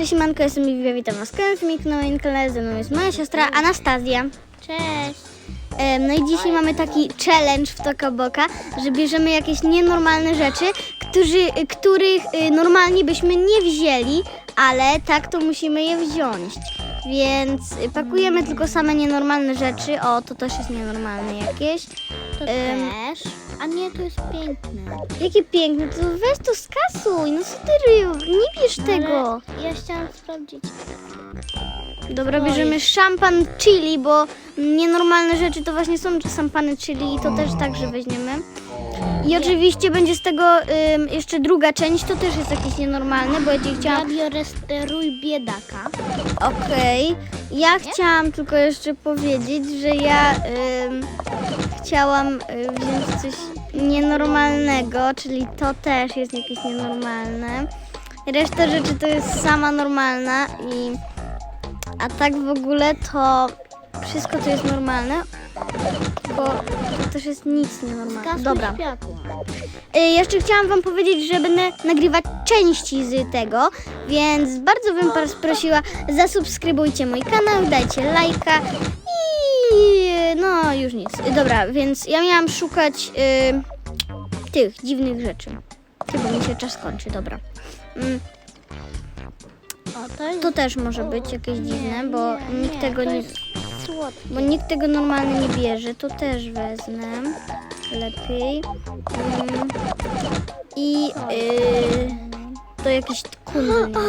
Cześć Manko, jestem Liwia, witam was na moim kanale, ze mną jest moja siostra Anastazja. Cześć. Em, No i dzisiaj mamy taki challenge w Tokoboka, że bierzemy jakieś nienormalne rzeczy, którzy, których y, normalnie byśmy nie wzięli, ale tak to musimy je wziąć. Więc pakujemy tylko same nienormalne rzeczy. O, to też jest nienormalne jakieś. To też. A nie, to jest piękne. Jakie piękne, to weź to skasuj, no co ty ryju, nie bierz tego. Ale ja chciałam sprawdzić. Dobra, bierzemy szampan chili, bo nienormalne rzeczy to właśnie są szampany chili i to też także weźmiemy. I oczywiście będzie z tego ym, jeszcze druga część, to też jest jakieś nienormalne, bo ja cię chciałam... biorę steruj biedaka. Okej, ja chciałam tylko jeszcze powiedzieć, że ja ym, chciałam y, wziąć coś nienormalnego, czyli to też jest jakieś nienormalne. Reszta rzeczy to jest sama normalna i a tak w ogóle to wszystko to jest normalne, bo to też jest nic nienormalnego. Dobra. Y, Jeszcze chciałam Wam powiedzieć, że będę nagrywać części z tego, więc bardzo bym Was prosiła, zasubskrybujcie mój kanał, dajcie lajka i no już nic. Y, Dobra, więc ja miałam szukać y, tych dziwnych rzeczy. Chyba mi się czas kończy, dobra. Mm, O, to jest... to też może być jakieś dziwne, bo nikt tego nie... Bo nikt tego normalnie nie bierze, to też wezmę. Lepiej. Mm. I yy, to jakieś kundy.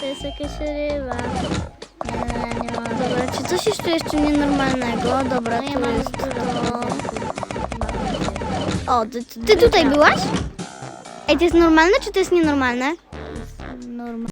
To jest jakaś ryba. Nie, nie mam. Dobra, czy coś jeszcze jeszcze nienormalnego? Dobra, No ja tu mam jest to. O, ty, ty tutaj byłaś? Ej, to jest normalne, czy to jest nienormalne? Normalnie.